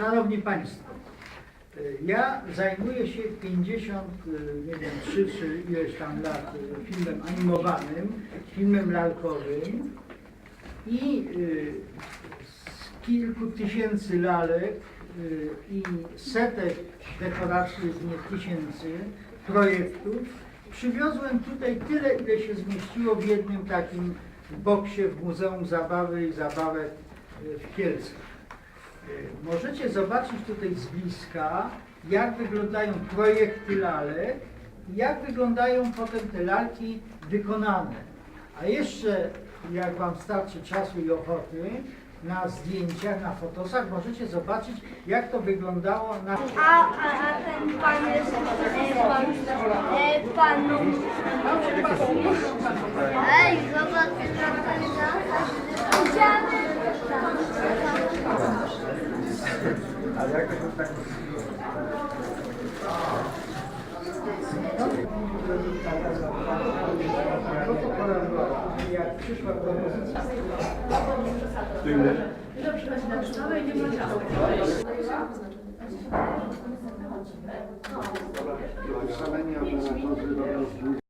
Szanowni Państwo, y, ja zajmuję się 50, y, nie wiem, 3 czy ileś tam lat y, filmem animowanym, filmem lalkowym i z kilku tysięcy lalek i setek dekoracji, nie tysięcy projektów przywiozłem tutaj tyle, ile się zmieściło w jednym takim boksie w Muzeum Zabawy i Zabawek w Kielcach. Możecie zobaczyć tutaj z bliska, jak wyglądają projekty lalek i jak wyglądają potem te lalki wykonane. A jeszcze, jak Wam starczy czasu i ochoty, na zdjęciach, na fotosach możecie zobaczyć, jak to wyglądało na... A, a, a ten pan jest e, pan, e, pan. Zobacz, co tam jest. Idziemy. Jak przyszła propozycja Szaleni operatorzy robią